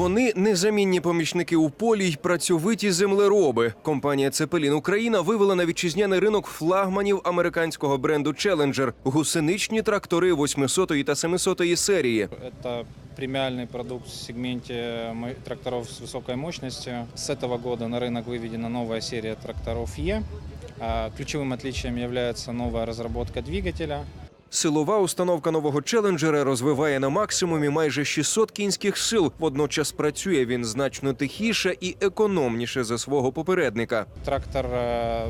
Вони незамінні помічники у полі й працьовиті землероби. Компанія Цепелін Україна вивела на вітчизняний ринок флагманів американського бренду Challenger – гусеничні трактори 800 та 700 серії. Это премиальный продукт в сегменте мо- тракторов с высокой мощностью. С этого года на рынок выведена новая серия тракторов Е. А, Ключевым отличием является новая разработка двигателя. Силова установка нового челенджера розвиває на максимумі майже 600 кінських сил. Водночас працює він значно тихіше і економніше за свого попередника. Трактор, э,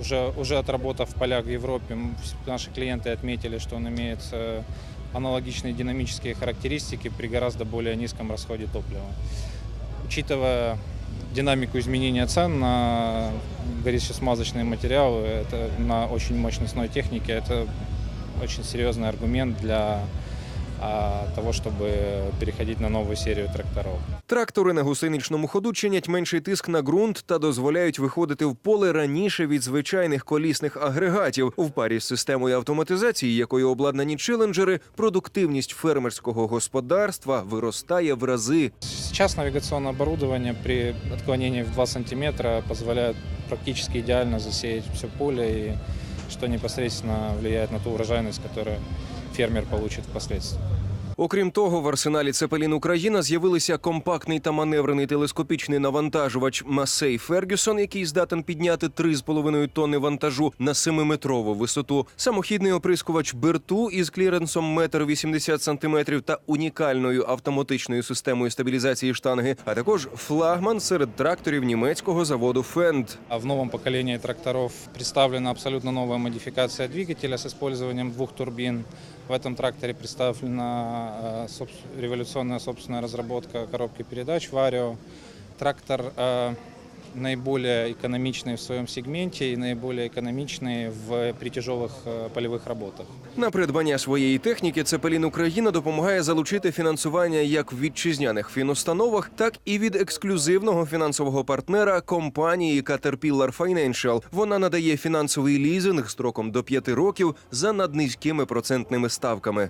уже, уже отработав в полях в Европе, м, вс- наши клиенты отметили, что он имеет э, аналогичные динамические характеристики при гораздо более низком расходе топлива. Учитывая динамику изменения цен на горюче-смазочные материалы, это на очень мощностной технике, это очень серьезный аргумент для того, чтобы переходить на новую серию тракторов. Трактори на гусеничному ходу чинять менший тиск на ґрунт та дозволяють виходити в поле раніше від звичайних колісних агрегатів. В парі з системою автоматизації, якою обладнані челенджери, продуктивність фермерського господарства виростає в рази. Сейчас навигационное оборудование при отклонении в 2 сантиметра позволяет практически идеально засеять все поле, и что непосредственно влияет на ту урожайность, которую фермер получит впоследствии. Окрім того, в арсеналі Цепелін Україна з'явилися компактний та маневрений телескопічний навантажувач Масей Фергюсон, який здатен підняти 3,5 тонни вантажу на 7-метрову висоту, самохідний оприскувач Берту із кліренсом 1,80 см та унікальною автоматичною системою стабілізації штанги, а також флагман серед тракторів німецького заводу Фенд. А в новом поколении тракторов представлена абсолютно новая модификация двигателя с использованием двух турбин. В этом тракторе представлена э, собс- революционная собственная разработка коробки передач Vario. Трактор э, наиболее экономичный в своем сегменте и наиболее экономичный в, при тяжелых э, полевых работах. На придбання своєї техніки Цепелін Україна допомагає залучити фінансування як в вітчизняних фінустановах, так і від ексклюзивного фінансового партнера компанії Caterpillar Financial. Вона надає фінансовий лізинг строком до 5 років за наднизькими процентними ставками.